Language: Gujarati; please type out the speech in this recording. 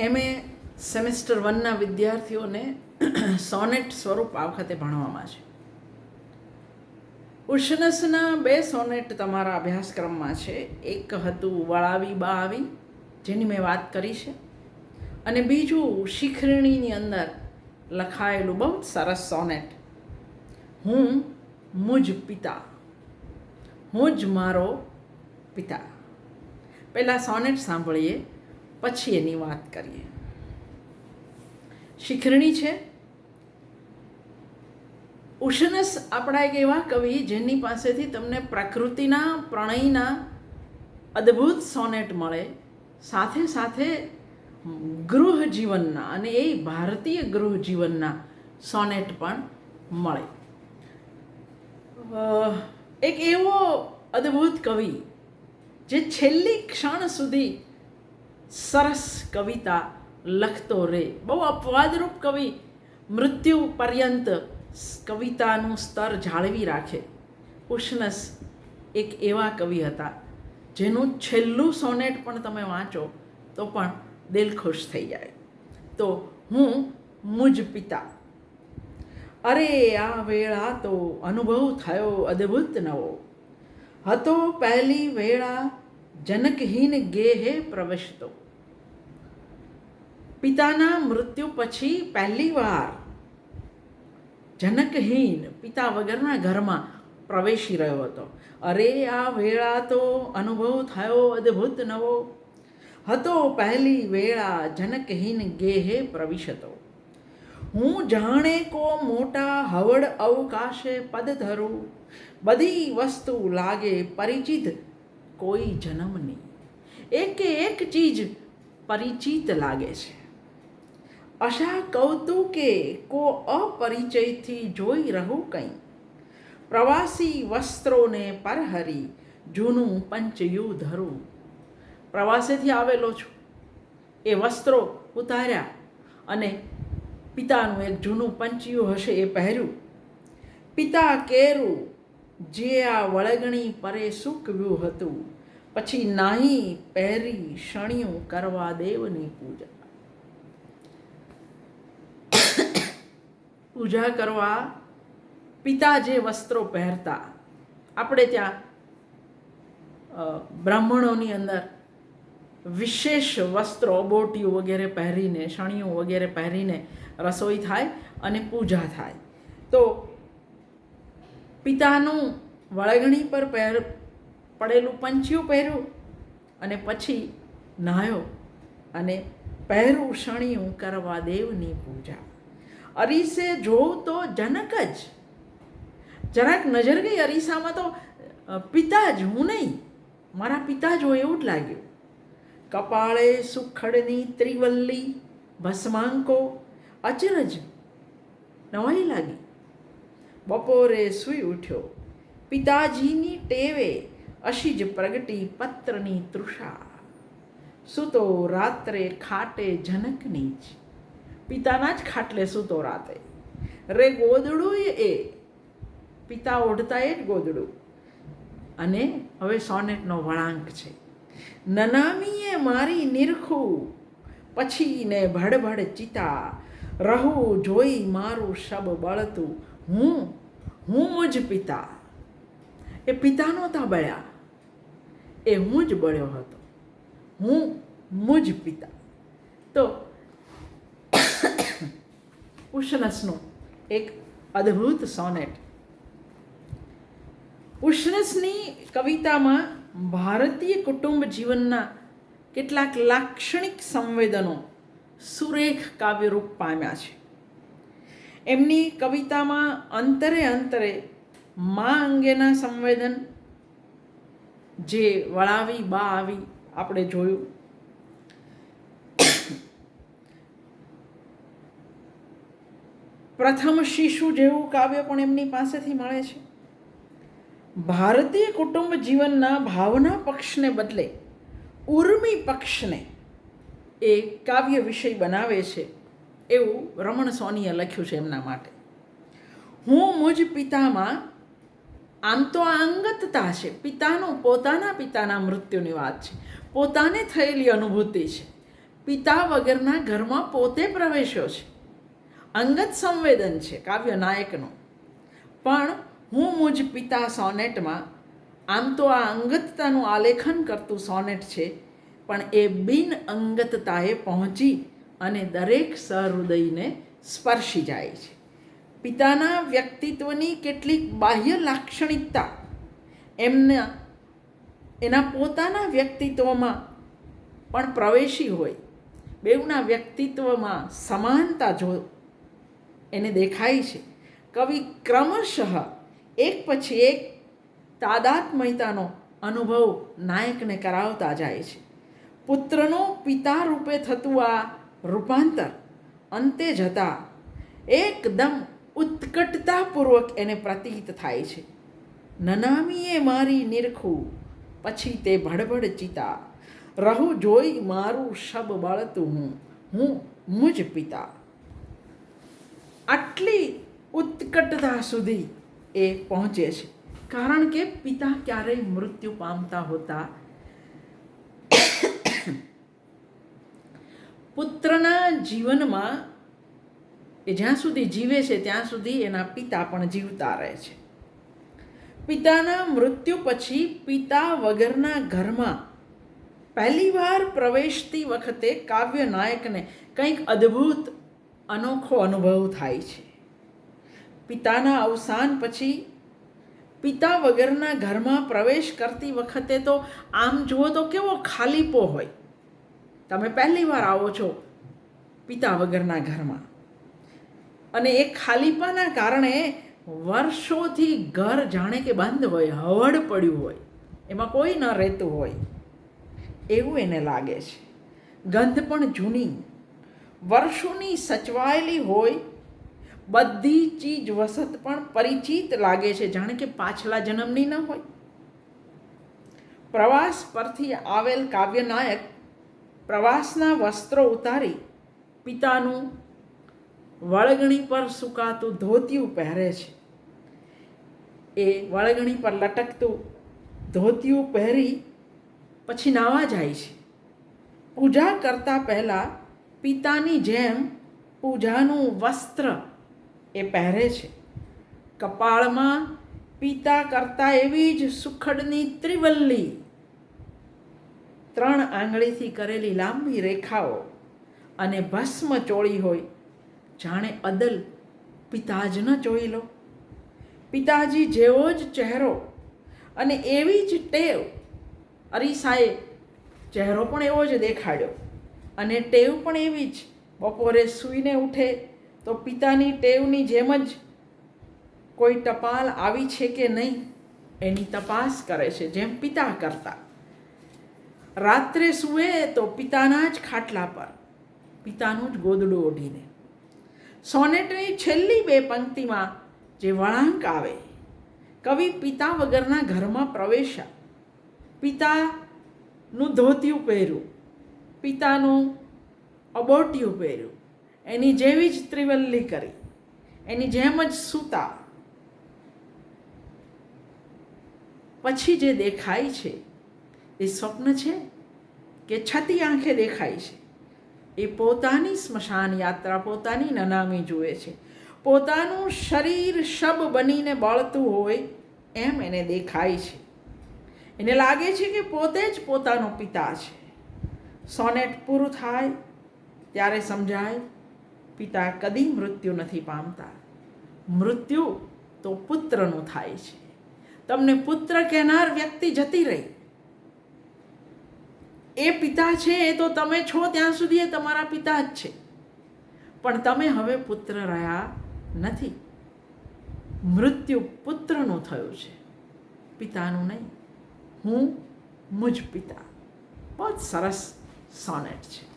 એમએ સેમેસ્ટર વનના વિદ્યાર્થીઓને સોનેટ સ્વરૂપ આ વખતે ભણવામાં છે. ઉષ્ણસના બે સોનેટ તમારા અભ્યાસક્રમમાં છે. એક હતું વળાવી બા આવી જેની મેં વાત કરી છે. અને બીજું શિખરણીની અંદર લખાયેલું બહુ સરસ સોનેટ. હું, મુજ પિતા. હું જ મારો પિતા. પહેલાં સોનેટ સાંભળીએ. પછી એની વાત કરીએ. શિખરણી છે. ઉષ્ણસ આપણા એક એવા કવિ જેની પાસેથી તમને પ્રકૃતિના, પ્રણયના અદ્ભુત સોનેટ મળે. સાથે સાથે ગૃહ જીવનના અને એ ભારતીય ગૃહ જીવનના સોનેટ પણ મળે. એક એવો અદ્ભુત કવિ જે છેલ્લી ક્ષણ સુધી સરસ કવિતા લખતો રહે બહુ અપવાદરૂપ કવિ મૃત્યુ પર્યંત કવિતાનું સ્તર જાળવી રાખે. ઉષ્ણસ એક એવા કવિ હતા, જેનું છેલ્લું સોનેટ પણ તમે વાંચો તો પણ દિલ ખુશ થઈ જાય. તો હું મુજ પિતા. અરે આ વેળા તો અનુભવ થયો અદ્ભુત નવો. હતો પહેલી વેળા જનકહીન ગેહે પ્રવેશતો. પિતાના મૃત્યુ પછી પહેલી વાર જનકહીન પિતા વગરના ઘરમાં પ્રવેશી રહ્યો હતો. અરે, આ વેળા તો અનુભવ થયો અદ્ભુત નવો. હતો પહેલી વેળા જનકહીન ગેહે પ્રવિશતો. હું જાણે કો મોટા હવડ અવકાશે પદ ધરું. બધી વસ્તુ લાગે પરિચિત કોઈ જન્મની એકે એક ચીજ પરિચિત લાગે છે. અશા કૌતુકે કો અપરિચયથી જોઈ રહું કંઈ. પ્રવાસી વસ્ત્રોને પરહરી જૂનું પંચયું ધરું પ્રવાસેથી આવેલો છું. એ વસ્ત્રો ઉતાર્યા અને પિતાનું એક જૂનું પંચિયું હશે એ પહેર્યું. પિતા કેરું જે આ વળગણી પરે સૂકવ્યું હતું, પછી નાહી પહેરી શણિયું કરવા દેવની પૂજા. પૂજા કરવા પિતા જે વસ્ત્રો પહેરતા, આપણે ત્યાં બ્રાહ્મણોની અંદર વિશેષ વસ્ત્રો બોટિયું વગેરે પહેરીને, શણિયું વગેરે પહેરીને રસોઈ થાય અને પૂજા થાય. તો પિતાનું વળગણી પર પહેર પડેલું પંચિયું પહેર્યું અને પછી નાહ્યો અને પહેરું શણિયું કરવા દેવની પૂજા. અરીસે જોઉં તો જનક જ. જરાક નજર ગઈ અરીસામાં તો પિતા જ, હું નહીં. મારા પિતા જ એવું જ લાગ્યું. કપાળે સુખડની ત્રિવલ્લી, ભસ્માંકો, અચરજ નવાઈ લાગી. બપોરે સૂઈ ઉઠ્યો. પિતાજીની ટેવે અશી જ પ્રગટી પત્રની તૃષા. સૂતો રાત્રે ખાટે જનકની જ. પિતાના જ ખાટલે સૂતો રાતે. રે ગોદડું એ. પિતા ઓઢતા એ જ ગોદડું. અને હવે સોનેટનો વળાંક છે. નનામીએ મારી નિરખું. પછી ને ભડભડ ચિતા. રહું જોઈ મારું શબ બળતું. હું હું મુજ પિતા. એ પિતા નહોતા બળ્યા. એ હું જ બળ્યો હતો. હું મુજ પિતા. તો ઉષ્ણસનું એક અદ્ભુત સોનેટ. ઉષ્ણસની કવિતામાં ભારતીય કુટુંબ જીવનના કેટલાક લાક્ષણિક સંવેદનો સુરેખ કાવ્યરૂપ પામ્યા છે. એમની કવિતામાં અંતરે અંતરે મા અંગેના સંવેદન જે વળાવી, બા આવી આપણે જોયું. પ્રથમ શિશુ જેવું કાવ્ય પણ એમની પાસેથી મળે છે. ભારતીય કુટુંબ જીવનના ભાવના પક્ષને બદલે ઉર્મી પક્ષને એ કાવ્ય વિષય બનાવે છે. એવું રમણ સોનીએ લખ્યું છે એમના માટે. હું મુજ પિતામાં આમ તો આ અંગતતા છે. પિતાનું પોતાના પિતાના મૃત્યુની વાત છે. પોતાને થયેલી અનુભૂતિ છે. પિતા વગરના ઘરમાં પોતે પ્રવેશ્યો છે. અંગત સંવેદન છે, કાવ્ય નાયકનું. પણ હું મુજ પિતા સોનેટમાં આમ તો આ અંગતતાનું આલેખન કરતું સોનેટ છે, પણ એ બિન અંગતતાએ પહોંચી અને દરેક સહૃદયને સ્પર્શી જાય છે. પિતાના વ્યક્તિત્વની કેટલીક બાહ્ય લાક્ષણિકતા એમના, એના પોતાના વ્યક્તિત્વમાં પણ પ્રવેશી હોય. બેઉના વ્યક્તિત્વમાં સમાનતા જો એને દેખાય છે. કવિ ક્રમશઃ એક પછી એક તાદાત્મયતાનો અનુભવ નાયકને કરાવતા જાય છે. પુત્રનો પિતા રૂપે થતું આ રૂપાંતર અંતે જતા એકદમ ઉત્કટતાપૂર્વક એને પ્રતીત થાય છે. નનામીએ મારી નિરખું, પછી તે ભડભડ ચિતા. રહું જોઈ મારું શબ બળતું હું હું મુજ પિતા. આટલી ઉત્કટતા સુધી એ પહોંચે છે. કારણ કે પિતા ક્યારેય મૃત્યુ પામતા હોતા પુત્રના જીવનમાં એ જ્યાં સુધી જીવે છે, ત્યાં સુધી એના પિતા પણ જીવતા રહે છે. પિતાના મૃત્યુ પછી પિતા વગરના ઘરમાં પહેલીવાર પ્રવેશતી વખતે કાવ્ય નાયકને કંઈક અદ્ભુત, અનોખો અનુભવ થાય છે. પિતાના અવસાન પછી પિતા વગરના ઘરમાં પ્રવેશ કરતી વખતે તો આમ જુઓ તો કેવો ખાલીપો હોય. તમે પહેલી વાર આવો છો પિતા વગરના ઘરમાં. અને એ ખાલીપાના કારણે વર્ષોથી ઘર જાણે કે બંધ હોય, હવડ પડ્યું હોય, એમાં કોઈ ન રહેતું હોય. એવું એને લાગે છે. ગંધ પણ જૂની. વર્ષોની સચવાયેલી હોય, બધી ચીજ વસત પણ પરિચિત લાગે છે, જાણે કે પાછલા જન્મની ન હોય. પ્રવાસ પરથી આવેલ કાવ્યનાયક પ્રવાસના વસ્ત્રો ઉતારી, પિતાનું વળગણી પર સુકાતું ધોતિયું પહેરે છે. એ વળગણી પર લટકતું ધોતિયું પહેરી પછી નાવા જાય છે. પૂજા કરતાં પહેલાં પિતાની જેમ પૂજાનું વસ્ત્ર એ પહેરે છે. કપાળમાં પિતા કરતાં એવી જ સુખડની ત્રિવલ્લી ત્રણ આંગળીથી કરેલી લાંબી રેખાઓ અને ભસ્મ ચોળી હોય, જાણે અદલ પિતા જ ન જોઈ લો. પિતાજી જેવો જ ચહેરો અને એવી જ ટેવ. અરીસાએ ચહેરો પણ એવો જ દેખાડ્યો અને ટેવ પણ એવી જ. બપોરે સૂઈને ઉઠે તો પિતાની ટેવની જેમ જ કોઈ ટપાલ આવી છે કે નહીં એની તપાસ કરે છે, જેમ પિતા કરતા. રાત્રે સૂએ તો પિતાના જ ખાટલા પર, પિતાનું જ ગોદડું ઓઢીને. સોનેટની છેલ્લી બે પંક્તિમાં જે વળાંક આવે, કવિ પિતા વગરના ઘરમાં પ્રવેશ્યા. પિતાનું ધોતિયું પહેર્યું, પિતાનું અબોટિયું પહેર્યું, એની જેવી જ ત્રિવલ્લી કરી, એની જેમ જ સૂતા. પછી જે દેખાય છે એ સ્વપ્ન છે કે છતી આંખે દેખાય છે. એ પોતાની સ્મશાન યાત્રા, પોતાની નનામી જુએ છે. પોતાનું શરીર શબ બનીને બળતું હોય એમ એને દેખાય છે. એને લાગે છે કે પોતે જ પોતાનો પિતા છે. સોનેટ પૂરું થાય, ત્યારે સમજાય, પિતા કદી મૃત્યુ નથી પામતા. મૃત્યુ તો પુત્રનું થાય છે. તમને પુત્ર કહેનાર વ્યક્તિ જતી રહી. એ પિતા છે એ તો તમે છો ત્યાં સુધી એ તમારા પિતા જ છે. પણ તમે હવે પુત્ર રહ્યા નથી. મૃત્યુ પુત્રનું થયું છે. પિતાનું નહીં. હું મુજ પિતા. બહુ સરસ સોનેટ છે.